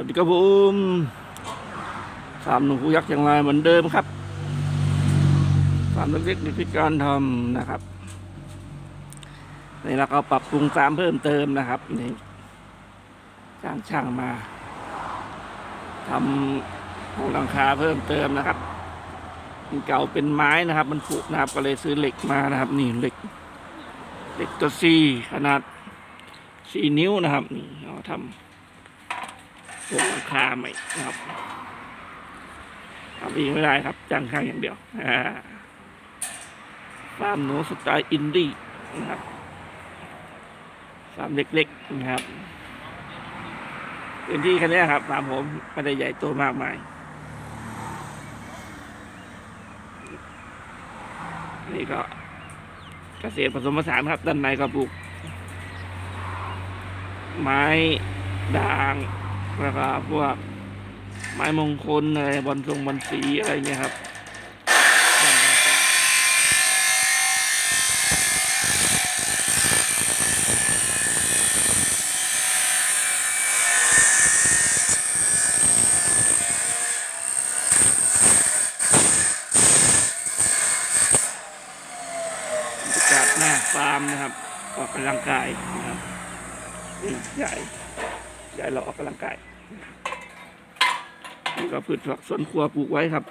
วัสดีครับผมสามหนุ่มขุยักษ์อย่างไรเหมือนเดิมครับสามเล็กๆในพิการทำนะครับนี่เราก็ปรับปรุงสามเพิ่มเติมนะครับนี่จ้างช่างมาทำห้องหลังคาเพิ่มเติมนะครับมันเก่าเป็นไม้นะครับ มันผุนะครับก็เลยซื้อเหล็กมานะครับ นี่เหล็กเหล็กตัวซีขนาดสี่นิ้วนะครับ นี่เอาทำ ตัวหลังคาใหม่นะครับทำเองไม่ได้ครับจ้างช่างอย่างเดียวอ่าฟาร์มหนูสไตล์อินดี้นะครับฟาร์มเล็กๆนะครับพื้นที่แค่นี้ครับฟาร์มผมไม่ได้ใหญ่โตมากมายนี่ก็เกษตรผสมผสานครับ ด้านในก็ปลูก ไม้ด่าง แล้วก็พวกไม้มงคลอะไรบอลทรงบอลสีอะไรเงี้ยครับบรรยากหน้าฟาร์มนะครับออกกำลังกายนะครับใหญ่ ใหญ่เราออกกำลังกายนี่ก็พืชผักสวนครัวปลูกไว้ครับ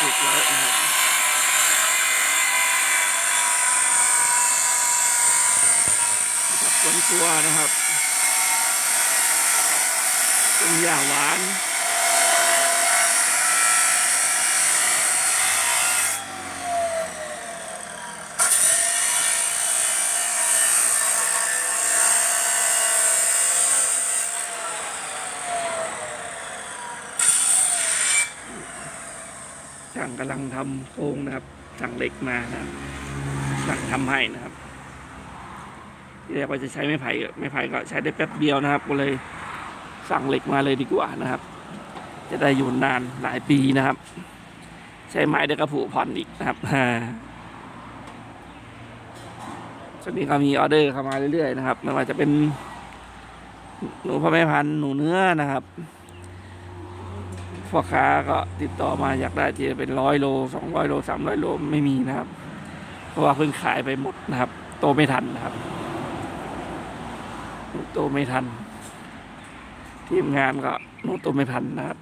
ปลูกไว้นะครับผักสวนครัวนะครับต้นหญ้าหวาน ช่งกำลังทำโครงนะครับ สั่งเหล็กมานะสั่งทำให้นะครับที่แรกว่าจะใช้ไม้ไผ่ไม้ไผ่ก็ใช้ได้แป๊บเดียวนะครับ ก็เลยสั่งเหล็กมาเลยดีกว่านะครับ จะได้อยู่นานหลายปีนะครับ ใช้ไม้ได้กระผูผ่อนอีกนะครับช่วงนี้ก็มีออเดอร์เข้ามาเรื่อยๆนะครับไม่ว่าจะเป็นหนูพ่อแม่พันธุ์หนูเนื้อนะครับ พ่อค้าก็ติดต่อมาอยากได้ที่เป็นร้อยโลสองร้อยโลสามร้อยโลไม่มีนะครับ เพราะว่าเพิ่งขายไปหมดนะครับ โตไม่ทันนะครับ โตไม่ทัน ทีมงานก็โน้ตโตไม่ทันนะครับ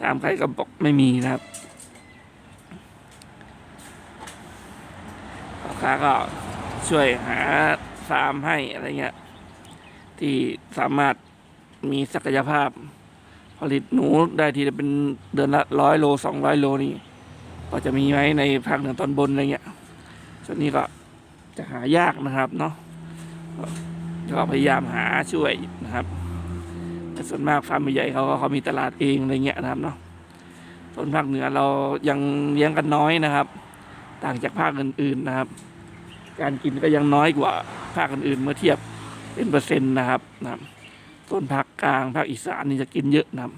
ถามใครก็บอกไม่มีนะครับพ่อค้าก็ช่วยหาฟาร์มให้อะไรเงี้ยที่สามารถมีศักยภาพ ผลิตหนูได้ทีละเป็นเดือนละร้อยโลสองร้อยโลนี่ก็จะมีไหมในภาคเหนือตอนบนอะไรเงี้ยส่วนนี้ก็จะหายากนะครับเนาะก็ก็พยายามหาช่วยนะครับ แต่ส่วนมากฟาร์มใหญ่เขาก็เขามีตลาดเองอะไรเงี้ยนะครับเนาะส่วนภาคเหนือเรายังเลี้ยงกันน้อยนะครับ ต่างจากภาคอื่น ๆนะครับ การกินก็ยังน้อยกว่าภาคอื่นๆเมื่อเทียบเป็นเปอร์เซ็นต์นะครับนะครับ ต้นภาคกลางภาคอีสานนี่จะกินเยอะนะครับ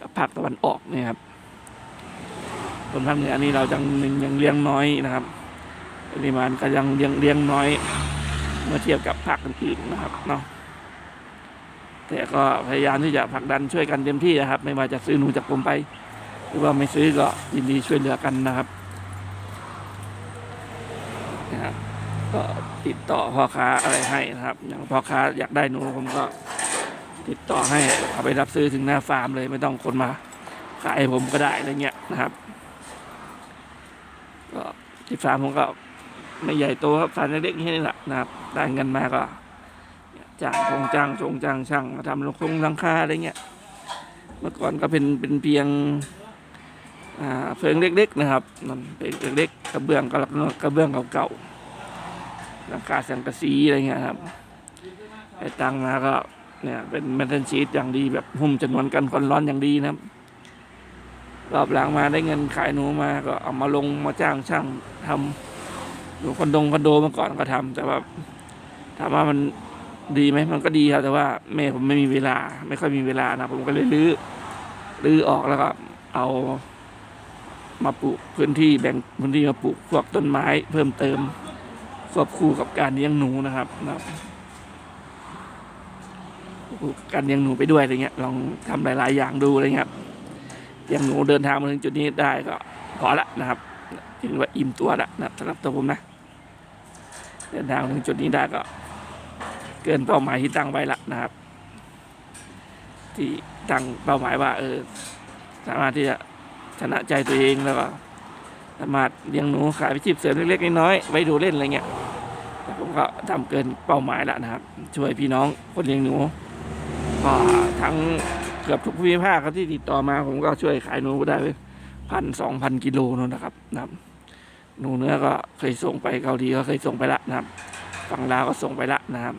กับภาคตะวันออกเนี่ยครับต้นภาคเหนือนี่เรายังยังเลี้ยงน้อยนะครับปริมาณก็ยังเลี้ยงเลี้ยงน้อย เมื่อเทียบกับภาคอื่นๆนะครับเนาะแต่ก็พยายามที่จะผลักดันช่วยกันเต็มที่นะครับ ไม่ว่าจะซื้อหนูจากผมไป หรือว่าไม่ซื้อก็ยินดีช่วยเหลือกันนะครับนะครับก็ติดต่อพ่อค้าอะไรให้นะครับ อย่างพ่อค้าอยากได้หนูผมก็ ติดต่อให้เอาไปรับซื้อถึงหน้าฟาร์มเลยไม่ต้องคนมาขายผมก็ได้อะไรเงี้ยนะครับก็ที่ฟาร์มผมก็ไม่ใหญ่โตครับฟาร์มเล็กๆแค่นี้แหละนะครับได้เงินมาก็จ้างคงจ้างชงจ้างช่างมาทำลงคงลังคาอะไรเงี้ยเมื่อก่อนก็เป็นเป็นเพียงอ่าเพิงเล็ก ๆ นะครับมันเป็นเล็กๆกระเบื้องก็กระเบื้องเก่าๆหลังคาสังกะสีอะไรเงี้ยครับไอ้ตังมาก็ เนี่ยเป็นแมทเทนชีตอย่างดีแบบหุ้มจำนวนกันคนร้อนอย่างดีนะครับ รอบหลังมาได้เงินขายหนูมาก็เอามาลงมาจ้างช่างทำหนูคอนโดคอนโดเมื่อก่อนก็ทำแต่ว่าถามว่ามันดีไหมมันก็ดีครับ แต่ว่าแม่ผมไม่มีเวลา ไม่ค่อยมีเวลานะผมก็เลยรื้อรื้อออกแล้วก็เอามาปลูกพื้นที่แบ่งพื้นที่มาปลูกพวกต้นไม้เพิ่มเติมควบคู่กับการเลี้ยงหนูนะครับนะครับ การเลี้ยงหนูไปด้วยอะไรเงี้ยลองทำหลาย ๆ อย่างดูอะไรเงี้ยครับเลี้ยงหนูเดินทางมาถึงจุดนี้ได้ก็พอละนะครับถือว่าอิ่มตัวละนะครับสำหรับตัวผมนะ เดินทางมาถึงจุดนี้ได้ก็ เกินเป้าหมายที่ตั้งไว้ละนะครับ ที่ตั้งเป้าหมายว่า เออ สามารถที่จะชนะใจตัวเองแล้วก็สามารถเลี้ยงหนูขายไปชีพเสริมเล็กๆน้อยๆไว้ดูเล่นอะไรเงี้ยแต่ผมก็ทำเกินเป้าหมายล้วนะครับ ช่วยพี่น้องคนเลี้ยงหนู ทั้งเกือบทุกภูมิภาคครับที่ติดต่อมาผมก็ช่วยขายหนูได้พันสองพันกิโลนู่นนะครับนะครับหนูเนื้อก็เคยส่งไปเกาหลีก็เคยส่งไปละนะครับฝั่งลาวก็ส่งไปละนะครับ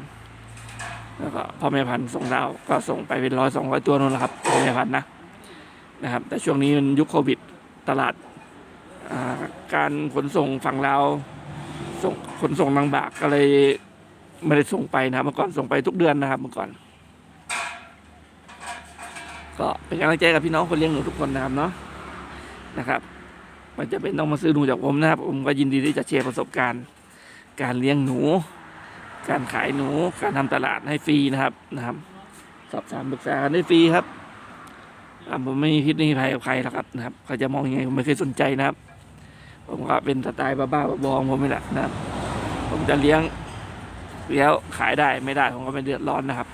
แล้วก็พ่อแม่พันธุ์ส่งดาวก็ส่งไปเป็นร้อยสองร้อยตัวนู่นแหละครับพ่อแม่พันธุ์นะนะครับ แต่ช่วงนี้มันยุคโควิดตลาดาการขนส่งฝั่งลาวส่งขนส่งลำบากก็เลยไม่ได้ส่งไปนะครับเมื่อก่อนส่งไปทุกเดือนนะครับเมื่อก่อน ก็เป็นกำลังใจกับพี่น้องคนเลี้ยงหนูทุกคนนะครับเนาะนะครับ มันจะเป็นต้องมาซื้อหนูจากผมนะครับ ผมก็ยินดีที่จะแชร์ประสบการณ์ การเลี้ยงหนู การขายหนู การทำตลาดให้ฟรีนะครับนะครับ สอบถามปรึกษากันได้ฟรีครับผมไม่มีพิษไม่มีภัยกับใครหรอกครับนะครับเขาจะมองยังไงผมไม่เคยสนใจนะครับ ผมก็เป็นสไตล์บ้าๆบอๆของผมนี่แหละนะครับ ผมจะเลี้ยงแล้วขายได้ไม่ได้ผมก็ไม่เดือดร้อนนะครับ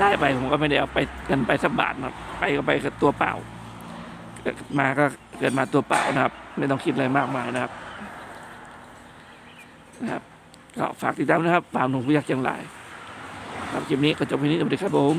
ได้ไปผมก็ไม่ได้เอาไปกันไปสักบาทนะไปก็ไปกับตัวเปล่า มาก็เกิดมาตัวเปล่านะครับ ไม่ต้องคิดอะไรมากมายนะครับนะครับก็ฝากติดตามนะครับฟาร์มหนุ่มพยักษ์เชียงรายครับคลิปนี้ก็จบไปนี้สวัสดีครับผม